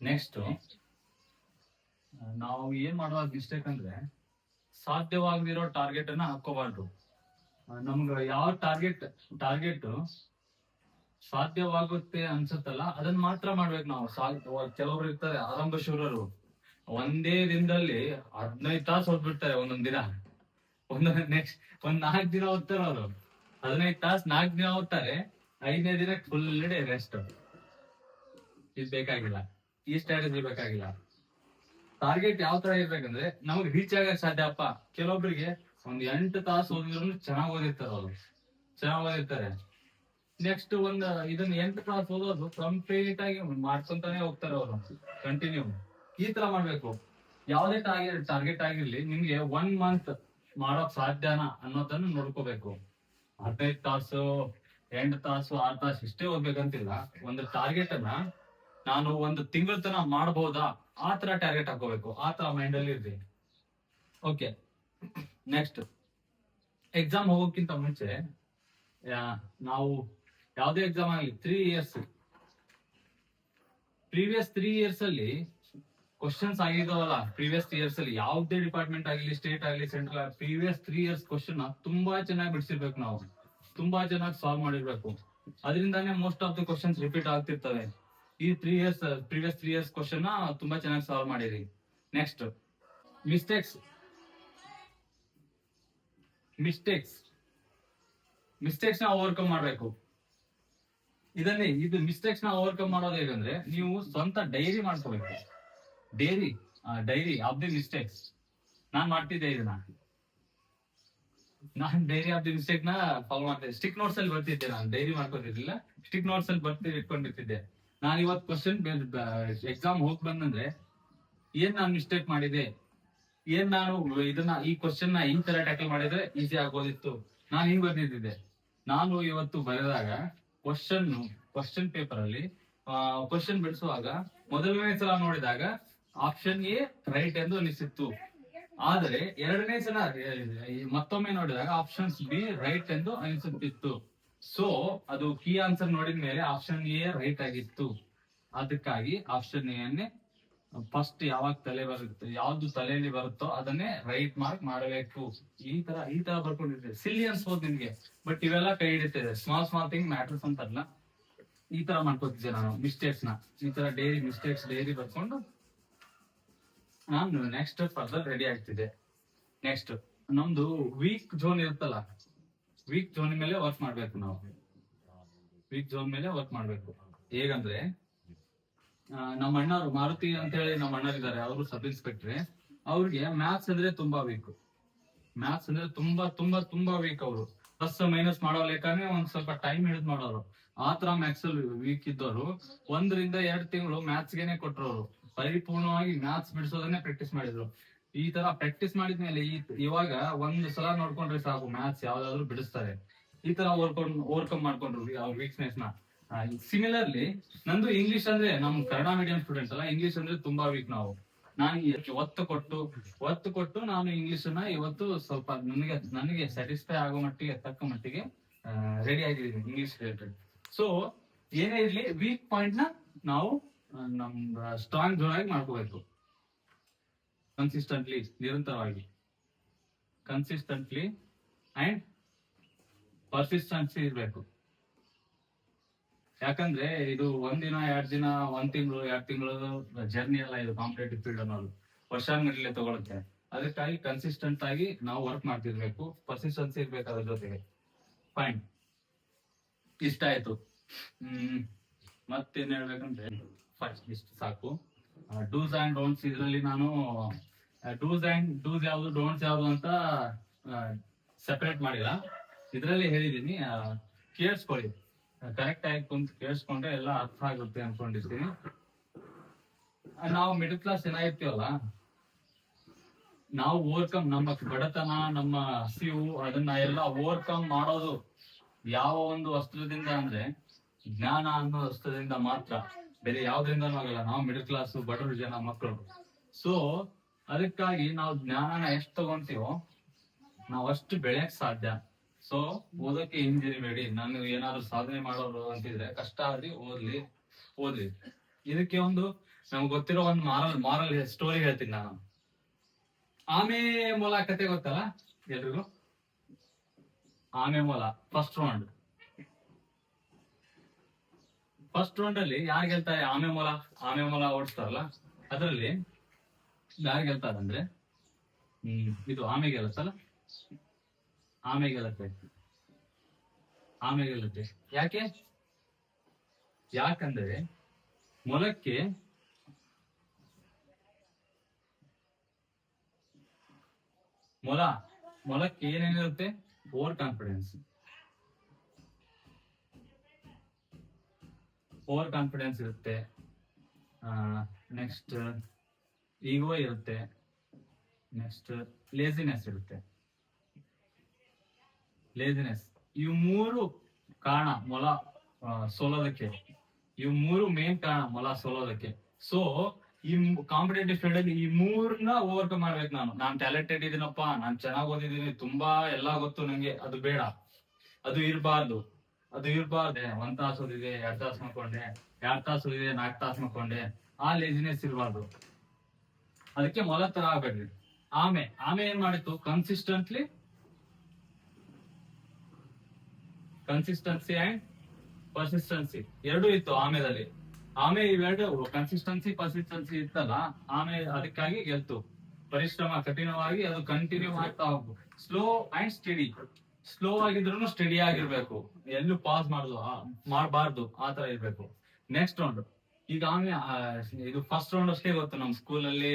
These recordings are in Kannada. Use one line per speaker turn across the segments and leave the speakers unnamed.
ನೆಕ್ಸ್ಟ್ ನಾವು ಏನ್ ಮಾಡುವಾಗ ಮಿಸ್ಟೇಕ್ ಅಂದ್ರೆ ಸಾಧ್ಯವಾಗದಿರೋ ಟಾರ್ಗೆಟ್ ಅನ್ನ ಹಾಕೋಬಾರ್ದು ನಮ್ಗೆ ಯಾವ ಟಾರ್ಗೆಟ್ ಟಾರ್ಗೆಟ್ ಸಾಧ್ಯವಾಗುತ್ತೆ ಅನ್ಸುತ್ತಲ್ಲ ಅದನ್ನ ಮಾತ್ರ ಮಾಡ್ಬೇಕು ನಾವು. ಕೆಲವ್ರು ಇರ್ತಾರೆ ಆರಂಭ ಶೂರರು ಒಂದೇ ದಿನದಲ್ಲಿ ಹದಿನೈದು ತಾಸು ಹೋಗ್ಬಿಡ್ತಾರೆ ಒಂದೊಂದ್ ದಿನ. ಒಂದೊಂದ್ ನೆಕ್ಸ್ಟ್ ಒಂದ್ ನಾಲ್ಕ್ ದಿನ ಓದ್ತಾರೆ ಅವರು. ಹದಿನೈದು ತಾಸು ನಾಲ್ಕ್ ದಿನ ಓದ್ತಾರೆ ಐದನೇ ದಿನ ಫುಲ್ ಡೇ ರೆಸ್ಟ್ ಇದು ಬೇಕಾಗಿಲ್ಲ. ಈ ಸ್ಟ್ರಾಟಜಿ ಬೇಕಾಗಿಲ್ಲ ಟಾರ್ಗೆಟ್ ಯಾವ ತರ ಇರ್ಬೇಕಂದ್ರೆ ನಮಗೆ ರೀಚ್ ಆಗಕ್ ಸಾಧ್ಯಪ್ಪ ಕೆಲವೊಬ್ಬರಿಗೆ ಒಂದ್ ಎಂಟು ತಾಸು ಓದಿದ್ರು ಚೆನ್ನಾಗ್ ಓದಿರ್ತಾರ ಅವರು. ಚೆನ್ನಾಗ್ ಓದಿರ್ತಾರೆ. ನೆಕ್ಸ್ಟ್ ಒಂದ್ ಇದನ್ನ ಎಂಟು ತಾಸು ಓದೋದು ಕಂಪ್ಲೀಟ್ ಆಗಿ ಮಾಡ್ಕೊಂತಾನೆ ಹೋಗ್ತಾರೆ ಅವರು. ಕಂಟಿನ್ಯೂ ಈ ತರ ಮಾಡ್ಬೇಕು. ಯಾವ್ದೇ ಟಾರ್ಗೆಟ್ ಟಾರ್ಗೆಟ್ ಆಗಿರ್ಲಿ ನಿಮ್ಗೆ ಒನ್ ಮಂತ್ ಮಾಡೋಕ್ ಸಾಧ್ಯನಾ ಅನ್ನೋದನ್ನ ನೋಡ್ಕೋಬೇಕು. ಹದಿನೈದು ತಾಸು, ಎಂಟು ತಾಸು, ಆರು ತಾಸು ಇಷ್ಟೇ ಓದ್ಬೇಕಂತಿಲ್ಲ. ಒಂದು ಟಾರ್ಗೆಟ್ ಅನ್ನ ನಾನು ಒಂದು ತಿಂಗಳ ತನ ಮಾಡಬಹುದಾ ಆ ತರ ಟಾರ್ಗೆಟ್ ಹಾಕೋಬೇಕು ಆ ತರ ಮೈಂಡ್ ಅಲ್ಲಿ ಇರ್ಲಿ ಓಕೆ ನೆಕ್ಸ್ಟ್ ಎಕ್ಸಾಮ್ ಹೋಗೋಕ್ಕಿಂತ ಮುಂಚೆ ನಾವು ಯಾವುದೇ ಎಕ್ಸಾಮ್ ಆಗಲಿ three years previous three years ಅಲ್ಲಿ ಕ್ವಶನ್ಸ್ ಆಗಿದಾವಲ್ಲ. ಪ್ರೀವಿಯಸ್ ಇಯರ್ಸ್ ಅಲ್ಲಿ ಯಾವುದೇ ಡಿಪಾರ್ಟ್ಮೆಂಟ್ ಆಗಲಿ ಸ್ಟೇಟ್ ಆಗಲಿ ಸೆಂಟ್ರಲ್ ಆಗಲಿ ಪ್ರೀವಿಯಸ್ ತ್ರೀ ಇಯರ್ಸ್ ಕ್ವಶನ್ ತುಂಬಾ ಚೆನ್ನಾಗಿ ಬಿಡಿಸಿರ್ಬೇಕು ನಾವು. ತುಂಬಾ ಚೆನ್ನಾಗಿ ಸಾಲ್ವ್ ಮಾಡಿರ್ಬೇಕು. ಅದರಿಂದಾನೇ most of the questions repeat ಆಗ್ತಿರ್ತವೆ. ಈ three years previous three years question ತುಂಬಾ ಚೆನ್ನಾಗಿ ಸಾಲ್ವ್ ಮಾಡಿರಿ. ನೆಕ್ಸ್ಟ್ ಮಿಸ್ಟೇಕ್ಸ್ ಮಿಸ್ಟೇಕ್ಸ್ ಮಿಸ್ಟೇಕ್ಸ್ನ ಓವರ್ಕಮ್ ಮಾಡಬೇಕು. ಇದನ್ನೇ ಇದು ಮಿಸ್ಟೇಕ್ಸ್ನ ಓವರ್ಕಮ್ ಮಾಡೋದು ಹೇಗಂದ್ರೆ ನೀವು ಸ್ವಂತ ಡೈರಿ ಮಾಡ್ಕೋಬೇಕು. Diary diary of the mistakes ನಾನ್ ಮಾಡ್ತಿದ್ದೆ ಇದನ್ನ. ನಾನ್ ಡೈರಿ ಆಫ್ ದಿ ಮಿಸ್ಟೇಕ್ನ ಫಾಲೋ ಮಾಡ್ತಿದ್ದೆ. ಸ್ಟಿಕ್ ನೋಟ್ಸ್ ಅಲ್ಲಿ ಬರ್ತಿದ್ದೆ ನಾನು. ಡೈರಿ ಮಾಡ್ಕೊತಿರ್ಲಿಲ್ಲ ಸ್ಟಿಕ್ ನೋಟ್ಸ್ ಅಲ್ಲಿ ಬರ್ತಿ ಇಟ್ಕೊಂಡಿರ್ತಿದ್ದೆ ನಾನು ಇವತ್ತು ಕ್ವಶನ್ ಎಕ್ಸಾಮ್ ಹೋಗ್ ಬಂದಂದ್ರೆ ಏನ್ ನಾನು ಮಿಸ್ಟೇಕ್ ಮಾಡಿದೆ? ಏನ್ ನಾನು ಇದನ್ನ ಈ ಕ್ವಶನ್ನ ಈ ತರ ಟ್ಯಾಕಲ್ ಮಾಡಿದ್ರೆ ಈಸಿ ಆಗೋದಿತ್ತು? ನಾನು ಹಿಂಗ್ ಬರ್ದಿದ್ದೆ ನಾನು ಇವತ್ತು ಬರೆದಾಗ ಕ್ವಶನ್ ಕ್ವಶನ್ ಪೇಪರ್ ಅಲ್ಲಿ ಕ್ವಶನ್ ಬಿಡಿಸುವಾಗ ಮೊದಲನೇ ಸಲ ನೋಡಿದಾಗ ಆಪ್ಷನ್ ಎ ರೈಟ್ ಎಂದು ಅನಿಸಿತ್ತು ಆದರೆ ಎರಡನೇ ಸಲ, ಮತ್ತೊಮ್ಮೆ ನೋಡಿದಾಗ ಆಪ್ಷನ್ಸ್ ಬಿ ರೈಟ್ ಎಂದು ಅನಿಸುತ್ತಿತ್ತು ಸೊ ಅದು ಕೀ ಆನ್ಸರ್ ನೋಡಿದ ಮೇಲೆ ಆಪ್ಷನ್ ಎ ರೈಟ್ ಆಗಿತ್ತು. ಅದಕ್ಕಾಗಿ ಆಪ್ಷನ್ ಎ ಅನ್ನೇ ಫಸ್ಟ್ ಯಾವಾಗ ತಲೆ ಬರುತ್ತೆ, ಯಾವ್ದು ತಲೆಯಲ್ಲಿ ಬರುತ್ತೋ ಅದನ್ನೇ ರೈಟ್ ಮಾರ್ಕ್ ಮಾಡಬೇಕು. ಈ ತರ ಈ ತರ ಬರ್ಕೊಂಡಿರ್ತದೆ ಸಿಲ್ಲಿ ಅನ್ಸ್ಬೋದು ನಿಮ್ಗೆ ಬಟ್ ಇವೆಲ್ಲ ಕೈ ಹಿಡಿತಿದೆ. ಸ್ಮಾಲ್ ಸ್ಮಾಲ್ ಥಿಂಗ್ ಮ್ಯಾಟರ್ಸ್ ಅಂತಲ್ಲ. ಈ ತರ ಮಾಡ್ಕೋತಿದ್ದೆ ನಾನು ಮಿಸ್ಟೇಕ್ಸ್ನ. ಈ ತರ ಡೈರಿ ಮಿಸ್ಟೇಕ್ಸ್ ಡೈರಿ ಬರ್ಕೊಂಡು ನಾನು ನೆಕ್ಸ್ಟ್ ಫರ್ದರ್ ರೆಡಿ ಆಗ್ತಿದೆ ನೆಕ್ಸ್ಟ್ ನಮ್ದು ವೀಕ್ ಜೋನ್ ಇರುತ್ತಲ್ಲ ವೀಕ್ ಝೋನ್ ಮೇಲೆ ವರ್ಕ್ ಮಾಡ್ಬೇಕು ನಾವು. ವೀಕ್ ಝೋನ್ ಮೇಲೆ ವರ್ಕ್ ಮಾಡ್ಬೇಕು. ಹೇಗಂದ್ರೆ ನಮ್ಮ ಅಣ್ಣವ್ರು ಮಾರುತಿ ಅಂತ ಹೇಳಿ ನಮ್ಮ ಅಣ್ಣರಿದ್ದಾರೆ ಅವರು ಸಬ್ ಇನ್ಸ್ಪೆಕ್ಟ್ರೆ ಅವ್ರಿಗೆ ಮ್ಯಾಥ್ಸ್ ಅಂದ್ರೆ ತುಂಬಾ ವೀಕ್ ಮ್ಯಾಥ್ಸ್ ಅಂದ್ರೆ ತುಂಬಾ ತುಂಬಾ ತುಂಬಾ ವೀಕ್ ಅವರು. ಪ್ಲಸ್ ಮೈನಸ್ ಮಾಡೋ ಲೆಕ್ಕನೇ ಒಂದ್ ಸ್ವಲ್ಪ ಟೈಮ್ ಹಿಡಿದು ಮಾಡೋರು. ಆ ತರ ಮ್ಯಾಥ್ಸ್ ಅಲ್ಲಿ ವೀಕ್ ಇದ್ದವರು ಒಂದರಿಂದ ಎರಡ್ ತಿಂಗಳು ಮ್ಯಾಥ್ಸ್ ಗೆನೆ ಕೊಟ್ರು ಅವರು ಪರಿಪೂರ್ಣವಾಗಿ ಮ್ಯಾಥ್ಸ್ ಬಿಡಿಸೋದನ್ನೇ ಪ್ರಾಕ್ಟೀಸ್ ಮಾಡಿದ್ರು. ಈ ತರ ಪ್ರಾಕ್ಟೀಸ್ ಮಾಡಿದ್ಮೇಲೆ ಈ ಇವಾಗ ಒಂದ್ ಸಲ ನೋಡ್ಕೊಂಡ್ರೆ ಸಾಕು ಮ್ಯಾಥ್ಸ್ ಯಾವ್ದಾದ್ರು ಬಿಡಿಸ್ತಾರೆ. ಈ ತರ ಓವರ್ಕೊಂಡ್ ಓವರ್ಕಮ್ ಮಾಡ್ಕೊಂಡ್ರು ಅವ್ರ ವೀಕ್ನೆಸ್ನ. ಸಿಮಿಲರ್ಲಿ ನಂದು ಇಂಗ್ಲಿಷ್ ಅಂದ್ರೆ ನಮ್ ಕನ್ನಡ ಮೀಡಿಯಂ ಸ್ಟೂಡೆಂಟ್ಸ್ ಅಲ್ಲ ಇಂಗ್ಲಿಷ್ ಅಂದ್ರೆ ತುಂಬಾ ವೀಕ್ ನಾವು. ನಾನು ಒತ್ತು ಕೊಟ್ಟು ಒತ್ತು ಕೊಟ್ಟು ನಾನು ಇಂಗ್ಲಿಷ್ನ ಇವತ್ತು ಸ್ವಲ್ಪ ನನಗೆ ನನಗೆ ಸ್ಯಾಟಿಸ್ಫೈ ಆಗೋ ಮಟ್ಟಿಗೆ, ತಕ್ಕ ಮಟ್ಟಿಗೆ ರೆಡಿ ಆಗಿದ್ದೀನಿ ಇಂಗ್ಲಿಷ್ ರಿಲೇಟೆಡ್ ಸೊ ಏನೇ ಇರ್ಲಿ ವೀಕ್ ಪಾಯಿಂಟ್ನ ನಾವು ನಮ್ ಸ್ಟ್ರಾಂಗ್ ಜೋರಾಗಿ ಮಾಡ್ಕೋಬೇಕು. ಕನ್ಸಿಸ್ಟೆಂಟ್ಲಿ ನಿರಂತರವಾಗಿ. ಕನ್ಸಿಸ್ಟೆಂಟ್ಲಿ ಅಂಡ್ ಪರ್ಸಿಸ್ಟೆನ್ಸಿ ಇರಬೇಕು. ಯಾಕಂದ್ರೆ ಇದು ಒಂದಿನ ಎರಡ್ ದಿನ, ಒಂದ್ ತಿಂಗಳು, ಎರಡ್ ತಿಂಗಳು ಜರ್ನಿ ಅಲ್ಲ ಇದು ಕಾಂಪಿಟೇಟಿವ್ ಫೀಲ್ಡ್ ಅನ್ನೋದು. ವರ್ಷಾನ್ಗಟ್ಲೆ ತಗೊಳುತ್ತೆ. ಅದಕ್ಕಾಗಿ ಕನ್ಸಿಸ್ಟೆಂಟ್ ಆಗಿ ನಾವು ವರ್ಕ್ ಮಾಡ್ತಿರ್ಬೇಕು. ಪರ್ಸಿಸ್ಟೆನ್ಸಿ ಇರ್ಬೇಕು ಅದ್ರ ಜೊತೆಗೆ. ಫೈನ್ ಇಷ್ಟ ಆಯ್ತು. ಹ್ಮ್. ಮತ್ತೇನ್ ಹೇಳ್ಬೇಕಂದ್ರೆ? ಫಸ್ಟ್ ಇಷ್ಟು ಸಾಕು. ಡೂಸ್ ಅಂಡ್ ಡೋಂಟ್ಸ್ ಇದ್ರಲ್ಲಿ ನಾನು ಡೂಸ್ ಆ್ಯಂಡ್ ಡೂಸ್ ಯಾವುದು ಡೋಂಟ್ಸ್ ಯಾವುದು ಅಂತ ಸೆಪರೇಟ್ ಮಾಡಿಲ್ಲ. ಇದರಲ್ಲಿ ಹೇಳಿದ್ದೀನಿ ಕೇಳಿಸ್ಕೊಳ್ಳಿ. ಕರೆಕ್ಟ್ ಆಗಿ ಕುಂತು ಕೇಳಿಸ್ಕೊಂಡ್ರೆ ಎಲ್ಲ ಅರ್ಥ ಆಗುತ್ತೆ ಅನ್ಕೊಂಡಿರ್ತೀನಿ ನಾವು ಮಿಡಲ್ ಕ್ಲಾಸ್ ಏನಾಗಿರ್ತೀವಲ್ಲ ನಾವು ಓವರ್ಕಮ್ ನಮ್ಮ ಬಡತನ, ನಮ್ಮ ಹಸಿವು, ಅದನ್ನ ಎಲ್ಲ ಓವರ್ಕಮ್ ಮಾಡೋದು ಯಾವ ಒಂದು ಅಸ್ತ್ರದಿಂದ ಅಂದ್ರೆ ಜ್ಞಾನ ಅನ್ನೋ ವಸ್ತ್ರದಿಂದ ಮಾತ್ರ. ಬೇರೆ ಯಾವ್ದ್ರಿಂದನೂ ಆಗಲ್ಲ. ನಾವು ಮಿಡಲ್ ಕ್ಲಾಸ್ ಬಡವರು ಜನ ಮಕ್ಕಳು. ಸೊ ಅದಕ್ಕಾಗಿ ನಾವು ಜ್ಞಾನನ ಎಷ್ಟು ತಗೊಂತೀವೋ ನಾವ್ ಅಷ್ಟು ಬೆಳೆಯಕ್ ಸಾಧ್ಯ. ಸೊ ಓದಕ್ಕೆ ಹಿಂದಿರಿಬೇಡಿ ನಾನು ಏನಾದ್ರು ಸಾಧನೆ ಮಾಡೋರು ಅಂತಿದ್ರೆ ಕಷ್ಟ ಆಗ್ಲಿ ಓದ್ಲಿ ಓದ್ಲಿ. ಇದಕ್ಕೆ ಒಂದು ನಮ್ಗೆ ಗೊತ್ತಿರೋ ಒಂದು ಮಾರಲ್ ಮಾರಲ್ ಸ್ಟೋರಿ ಹೇಳ್ತೀನಿ ನಾನು. ಆಮೆ ಮೊಲ ಕತೆ ಗೊತ್ತಲ್ಲ ಎಲ್ರಿಗೂ? ಆಮೆ ಮೊಲ ಫಸ್ಟ್ ರೌಂಡ್ ಫಸ್ಟ್ ರೌಂಡ್ ಅಲ್ಲಿ ಯಾರು ಗೆಲ್ತಾರೆ? ಆಮೆ ಮೊಲ ಆಮೆ ಮೊಲ ಓಡಿಸ್ತಾರಲ್ಲ, ಅದರಲ್ಲಿ ಯಾರು ಗೆಲ್ತಾರೆ ಅಂದ್ರೆ ಹ್ಮ್. ಇದು ಆಮೆ ಗೆಲ್ಲತ್ತಲ್ಲ ಆಮೆ ಗೆಲ್ಲತ್ತೆ ಆಮೆ ಗೆಲ್ಲತ್ತೆ ಯಾಕೆ? ಯಾಕಂದ್ರೆ ಮೊಲಕ್ಕೆ ಮೊಲ ಮೊಲಕ್ಕೆ ಏನೇನಿರುತ್ತೆ? ಓವರ್ ಕಾನ್ಫಿಡೆನ್ಸ್ ಓವರ್ ಕಾನ್ಫಿಡೆನ್ಸ್ ಇರುತ್ತೆ. ನೆಕ್ಸ್ಟ್ ಈಗೋ ಇರುತ್ತೆ. ನೆಕ್ಸ್ಟ್ ಲೇಸಿನೆಸ್ ಇರುತ್ತೆ. ಲೇಸಿನೆಸ್ ಇವು ಮೂರು ಕಾರಣ ಮೊಲ ಸೋಲೋದಕ್ಕೆ. ಇವು ಮೂರು ಮೇನ್ ಕಾರಣ ಮೊಲ, ಸೋಲೋದಕ್ಕೆ. ಸೊ ಈ ಕಾಂಪಿಟೇಟಿವ್ ಫೀಲ್ಡ್ ಅಲ್ಲಿ ಈ ಮೂರನ್ನ ಓವರ್ಕಮ್ ಮಾಡ್ಬೇಕು ನಾನು. ನಾನ್ ಟ್ಯಾಲೆಂಟೆಡ್ ಇದೀನಪ್ಪ, ನಾನ್ ಚೆನ್ನಾಗ್ ಓದಿದೀನಿ ತುಂಬಾ ಎಲ್ಲಾ ಗೊತ್ತು ನಂಗೆ. ಅದು ಬೇಡ. ಅದು ಇರಬಾರ್ದು. ಅದು ಇರಬಾರ್ದೆ. ಒಂದ್ ತಾಸು ಓದಿದೆ, ಎರಡ್ ತಾಸು ಮಾಡ್ಕೊಂಡೆ ಎರಡ್ ತಾಸು ಓದಿದೆ ನಾಲ್ಕ್ ತಾಸು ಮಾಡ್ಕೊಂಡೆ ಆ ಲೇಜಿನೆಸ್ ಇರಬಾರ್ದು. ಅದಕ್ಕೆ ಮೊಲ ತರ ಆಗ್ಬೇಡ್ರಿ ಆಮೆ ಆಮೆ ಏನ್ ಮಾಡಿತ್ತು? ಕನ್ಸಿಸ್ಟೆಂಟ್ಲಿ ಕನ್ಸಿಸ್ಟೆನ್ಸಿ ಅಂಡ್ ಪರ್ಸಿಸ್ಟೆನ್ಸಿ ಎರಡು ಇತ್ತು ಆಮೆದಲ್ಲಿ. ಆಮೆ ಇವೆರಡು ಕನ್ಸಿಸ್ಟೆನ್ಸಿ ಪರ್ಸಿಸ್ಟೆನ್ಸಿ ಇತ್ತಲ್ಲ, ಆಮೆ ಅದಕ್ಕಾಗಿ ಗೆಲ್ತು. ಪರಿಶ್ರಮ ಕಠಿಣವಾಗಿ ಅದು ಕಂಟಿನ್ಯೂ ಮಾಡ್ತಾ ಹೋಗ್ಬೇಕು. ಸ್ಲೋ ಅಂಡ್ ಸ್ಟಡಿ ಸ್ಲೋ ಆಗಿದ್ರು ಸ್ಟಡಿ ಆಗಿರ್ಬೇಕು. ಎಲ್ಲೂ ಪಾಸ್ ಮಾಡುದು ಮಾಡಬಾರ್ದು ಆತರ ತರ ಇರ್ಬೇಕು. ನೆಕ್ಸ್ಟ್ ರೌಂಡ್ ಈಗ ಆಮೇಲೆ ಇದು ಫಸ್ಟ್ ರೌಂಡ್ ಅಷ್ಟೇ ಗೊತ್ತು ನಮ್ ಸ್ಕೂಲ್ ಅಲ್ಲಿ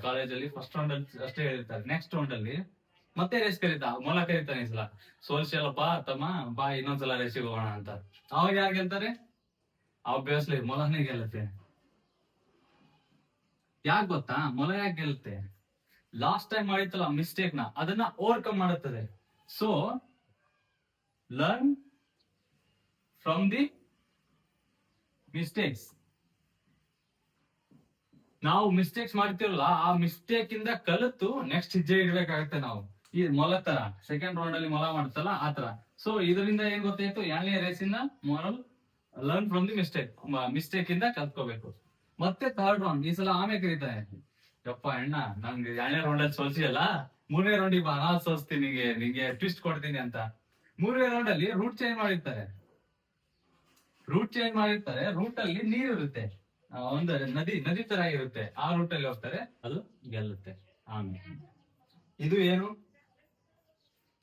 ಕಾಲೇಜ್ ಅಲ್ಲಿ ಫಸ್ಟ್ ರೌಂಡ್ ಅಷ್ಟೇ ಹೇಳಿರ್ತಾರೆ. ನೆಕ್ಸ್ಟ್ ರೌಂಡ್ ಅಲ್ಲಿ ಮತ್ತೆ ರೇಸ್ ಕರೀತಾ, ಮೊಲ ಕರೀತಾನೆ ಸಲ. ಸಲ ಬಾ, ತಮ್ಮ, ಬಾ, ಇನ್ನೊಂದ್ಸಲ ರೇಸಿಗೆ ಹೋಗೋಣ ಅಂತ. ಅವಾಗ ಯಾರು ಗೆಲ್ತಾರೆ? ಆಬ್ವಿಯಸ್ಲಿ ಮೊಲನೇ ಗೆಲ್ಲತ್ತೆ. ಯಾಕೆ ಗೊತ್ತಾ? ಮೊಲ ಯಾಕೆ ಗೆಲ್ಲುತ್ತೆ? ಲಾಸ್ಟ್ ಟೈಮ್ ಮಾಡಿತ್ತಲ್ಲ ಮಿಸ್ಟೇಕ್ನ, ಅದನ್ನ ಓವರ್ಕಮ್ ಮಾಡುತ್ತದೆ. So learn from the mistakes ನಾವು ಮಿಸ್ಟೇಕ್ಸ್ ಮಾಡ್ತಿರಲ್ಲ ಆ ಮಿಸ್ಟೇಕ್ ಇಂದ ಕಲಿತು ನೆಕ್ಸ್ಟ್ ಹೆಜ್ಜೆ ಇಡ್ಬೇಕಾಗತ್ತೆ ನಾವು. ಈ ಮೊಲ ತರ ಸೆಕೆಂಡ್ ರೌಂಡ್ ಅಲ್ಲಿ ಮೊಲ ಮಾಡ್ತಲ್ಲ ಆತರ ತರ. ಸೊ ಇದರಿಂದ ಏನ್ ಗೊತ್ತಾಯ್ತು? ಎರಡನೇ ರೇಸಿನ moral learn from the mistake mistake ಇಂದ ಕಲ್ತ್ಕೋಬೇಕು. ಮತ್ತೆ ಥರ್ಡ್ ರೌಂಡ್ ಈ ಸಲ ಆಮೆ ಕರೀತಾರೆ ಯಪ್ಪ ಅಣ್ಣ, ನಂಗೆ ಎರಡನೇ ರೌಂಡ್ ಅಲ್ಲಿ ಸೋಲ್ಸಿಯಲ್ಲ? ಮೂರನೇ ರೌಂಡ್ ಬಾ ನಾ ಸೋಲ್ಸ್ತೀನಿ ನಿಂಗೆ ನಿಂಗೆ ಟ್ವಿಸ್ಟ್ ಕೊಡ್ತೀನಿ ಅಂತ. ಮೂರನೇ ರೌಂಡ್ ಅಲ್ಲಿ ರೂಟ್ ಚೇಂಜ್ ಮಾಡಿರ್ತಾರೆ. ರೂಟ್ ಚೇಂಜ್ ಮಾಡಿರ್ತಾರೆ ರೂಟ್ ಅಲ್ಲಿ ನೀರ್ ಇರುತ್ತೆ ಒಂದು ನದಿ ನದಿ ತರ ಇರುತ್ತೆ. ಆ ರೂಟ್ ಅಲ್ಲಿ ಹೋಗ್ತಾರೆ, ಅದು ಗೆಲ್ಲುತ್ತೆ. ಆಮೇಲೆ. ಇದು ಏನು?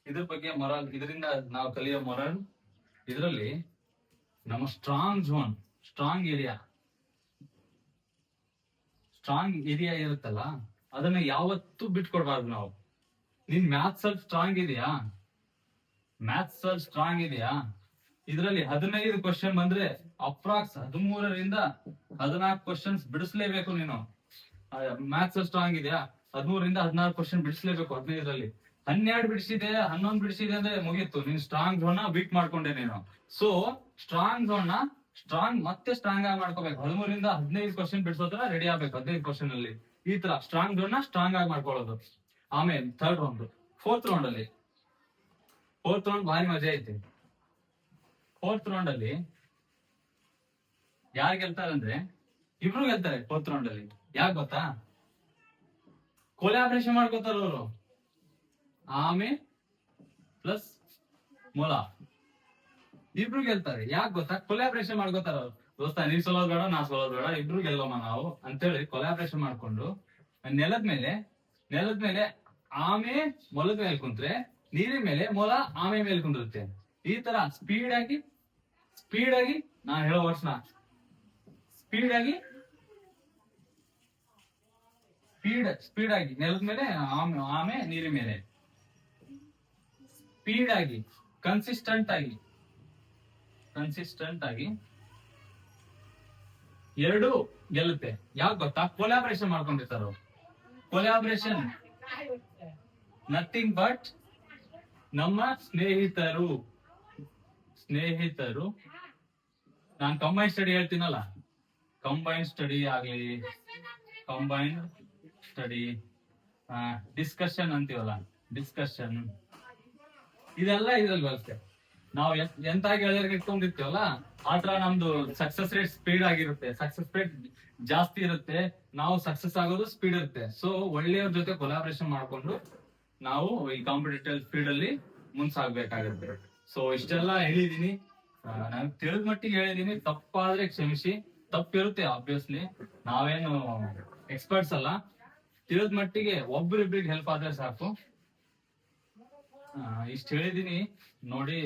ಇದ್ರ ಬಗ್ಗೆ ಮೊರಲ್ ಇದರಿಂದ ನಾವು ಕಲಿಯೋ ಮೊರಲ್ ಇದರಲ್ಲಿ ನಮ್ಮ strong zone strong area strong area ಇರುತ್ತಲ್ಲ, ಅದನ್ನ ಯಾವತ್ತೂ ಬಿಟ್ಕೊಡ್ಬಾರ್ದು ನಾವು. ನಿನ್ ಮ್ಯಾಥ್ಸ್ ಅಲ್ಲಿ ಸ್ಟ್ರಾಂಗ್ ಇದೆಯಾ? ಮ್ಯಾಥ್ಸ್ ಅಲ್ಲಿ ಸ್ಟ್ರಾಂಗ್ ಇದೆಯಾ? ಇದರಲ್ಲಿ ಹದಿನೈದು ಕ್ವಶನ್ ಬಂದ್ರೆ ಅಪ್ರಾಕ್ಸ್ ಹದಿಮೂರರಿಂದ ಹದಿನಾಲ್ಕು ಕ್ವಶನ್ಸ್ ಬಿಡಿಸ್ಲೇಬೇಕು ನೀನು. ಮ್ಯಾಥ್ಸ್ ಸ್ಟ್ರಾಂಗ್ ಇದೆಯಾ? ಹದಿಮೂರರಿಂದ ಹದಿನಾರು ಕ್ವಶನ್ ಬಿಡಿಸ್ಲೇಬೇಕು ಹದಿನೈದರಲ್ಲಿ. ಹನ್ನೆರಡು ಬಿಡಿಸಿದೆ, ಹನ್ನೊಂದು ಬಿಡಿಸಿದೆ ಅಂದ್ರೆ ಮುಗೀತು. ನೀನ್ ಸ್ಟ್ರಾಂಗ್ ಝೋನ್ ವೀಕ್ ಮಾಡ್ಕೊಂಡೆ ನೀನು. ಸೊ ಸ್ಟ್ರಾಂಗ್ ಝೋನ್ನ ಸ್ಟ್ರಾಂಗ್ ಮತ್ತೆ ಸ್ಟ್ರಾಂಗ್ ಆಗಿ ಮಾಡ್ಕೋಬೇಕು. ಹದಿಮೂರಿಂದ ಹದಿನೈದು ಕ್ವಶನ್ ಬಿಡಿಸೋದ್ರ ರೆಡಿ ಆಗ್ಬೇಕು ಹದಿನೈದು ಕ್ವಶನ್ ಅಲ್ಲಿ. ಈ ತರ ಸ್ಟ್ರಾಂಗ್ ಝೋನ್ನ ಸ್ಟ್ರಾಂಗ್ ಆಗಿ ಮಾಡ್ಕೊಳ್ಳೋದು. ಆಮೇಲೆ ಥರ್ಡ್ ರೌಂಡ್ ಫೋರ್ತ್ ರೌಂಡ್ ಅಲ್ಲಿ. ಫೋರ್ತ್ ರೌಂಡ್ ಭಾರಿ ಮಜಾ ಐತಿ. ಫೋರ್ತ್ ರೌಂಡ್ ಅಲ್ಲಿ ಯಾರು ಗೆಲ್ತಾರೆ ಅಂದ್ರೆ ಇಬ್ರು ಗೆಲ್ತಾರೆ ಫೋರ್ತ್ ರೌಂಡ್ ಅಲ್ಲಿ. ಯಾಕೆ ಗೊತ್ತಾ? ಕೊಲಾಬ್ರೇಷನ್ ಮಾಡ್ಕೋತಾರ ಅವರು. ಆಮೆ ಪ್ಲಸ್ ಮೊಲ ಇಬ್ರು ಗೆಲ್ತಾರೆ. ಯಾಕೆ ಗೊತ್ತಾ? ಕೊಲಾಬ್ರೇಷನ್ ಮಾಡ್ಕೋತಾರ ಅವ್ರು. ದೋಸ್ತ, ನೀನ್ ಸೋಲೋದ್ ಬೇಡ ನಾ ಸೋಲೋದ್ ಬೇಡ ಇಬ್ರು ಗೆಲ್ಲೋಮ ನಾವು ಅಂತೇಳಿ ಕೊಲಾಬ್ರೇಷನ್ ಮಾಡ್ಕೊಂಡು ನೆಲದ ಮೇಲೆ ನೆಲದ ಮೇಲೆ ಆಮೆ ಮೊಲದ ಮೇಲೆ ಕುಂತ್ರೆ, ನೀರಿನ ಮೇಲೆ ಮೊಲ ಆಮೆ ಮೇಲೆ ಕುಂದಿರುತ್ತೆ. ಈ ತರ ಸ್ಪೀಡ್ ಆಗಿ ಸ್ಪೀಡ್ ಆಗಿ ನಾನು ಹೇಳೋ ವರ್ಷನ ಸ್ಪೀಡ್ ಆಗಿ ಸ್ಪೀಡ್ ಸ್ಪೀಡ್ ಆಗಿ. ನೆಲದ ಮೇಲೆ, ಆಮೆ ಆಮೆ, ನೀರಿನ ಮೇಲೆ. ಸ್ಪೀಡ್ ಆಗಿ ಕನ್ಸಿಸ್ಟೆಂಟ್ ಆಗಿ. ಕನ್ಸಿಸ್ಟೆಂಟ್ ಆಗಿ. ಎರಡು ಗೆಲ್ಲುತ್ತೆ. ಯಾಕೆ ಗೊತ್ತಾ? ಕೊಲಾಬ್ರೇಷನ್ ಮಾಡ್ಕೊಂಡಿರ್ತಾರ. ಕೊಲಾಬ್ರೇಷನ್ ನಥಿಂಗ್ ಬಟ್ ನಮ್ಮ ಸ್ನೇಹಿತರು. ಸ್ನೇಹಿತರು, ನಾನ್ ಕಂಬೈನ್ ಸ್ಟಡಿ ಹೇಳ್ತೀನಲ್ಲ? ಕಂಬೈನ್ ಸ್ಟಡಿ ಆಗ್ಲಿ ಕಂಬೈನ್ ಸ್ಟಡಿ ಡಿಸ್ಕಷನ್ ಅಂತೀವಲ್ಲ? ಡಿಸ್ಕಷನ್ ಇದೆಲ್ಲ ಇದ್ರಲ್ಲಿ ಬರುತ್ತೆ. ನಾವು ಎಂತ ಗೆಳೆಯರಿಗೆ ಇಟ್ಕೊಂಡಿರ್ತೀವಲ್ಲ ಆತರ ತರ ನಮ್ದು ಸಕ್ಸಸ್ ರೇಟ್ ಸ್ಪೀಡ್ ಆಗಿರುತ್ತೆ. ಸಕ್ಸಸ್ ರೇಟ್ ಜಾಸ್ತಿ ಇರುತ್ತೆ. ನಾವು ಸಕ್ಸಸ್ ಆಗೋದು ಸ್ಪೀಡ್ ಇರುತ್ತೆ. ಸೊ ಒಳ್ಳೆಯವ್ರ ಜೊತೆ ಕೊಲಾಬ್ರೇಷನ್ ಮಾಡ್ಕೊಂಡು ನಾವು ಈ ಕಾಂಪಿಟೇಟಿವ್ ಫೀಲ್ಡ್ ಅಲ್ಲಿ ಮುಂಸಾಗ್ಬೇಕಾಗುತ್ತೆ ಸೊ ಇಷ್ಟೆಲ್ಲ ಹೇಳಿದೀನಿ. ನಾನು ತಿಳಿದ ಮಟ್ಟಿಗೆ ಹೇಳಿದೀನಿ. ತಪ್ಪಾದ್ರೆ ಕ್ಷಮಿಸಿ. ತಪ್ಪಿರುತ್ತೆ ಆಬ್ವಿಯಸ್ಲಿ ನಾವೇನು ಎಕ್ಸ್ಪರ್ಟ್ಸ್ ಅಲ್ಲ. ತಿಳಿದ ಮಟ್ಟಿಗೆ ಒಬ್ರಿಬ್ರಿಗೆ ಹೆಲ್ಪ್ ಆದ್ರೆ ಸಾಕು. ಇಷ್ಟು ಹೇಳಿದೀನಿ. ನೋಡಿ,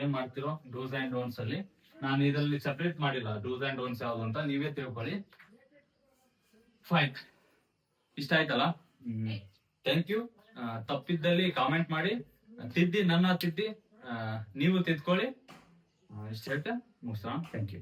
ಏನ್ ಮಾಡ್ತಿರೋ ಡೂಸ್ ಅಂಡ್ ಡೋನ್ಸ್ ಅಲ್ಲಿ. ನಾನು ಇದರಲ್ಲಿ ಸೆಪರೇಟ್ ಮಾಡಿಲ್ಲ. ಡೂಸ್ ಅಂಡ್ ಡೋನ್ಸ್ ಯಾವ್ದು ಅಂತ ನೀವೇ ತಿಳ್ಕೊಳ್ಳಿ. ಫೈನ್ ಇಷ್ಟ ಆಯ್ತಲ್ಲ? ಥ್ಯಾಂಕ್ ಯು ತಪ್ಪಿದ್ದಲ್ಲಿ ಕಾಮೆಂಟ್ ಮಾಡಿ. ತಿದ್ದಿ, ನನ್ನ ತಿದ್ದಿ. ನೀವು ತಿದ್ಕೊಳ್ಳಿ. ಇಷ್ಟ ಹೇಳ್ತಾ ಥ್ಯಾಂಕ್ ಯು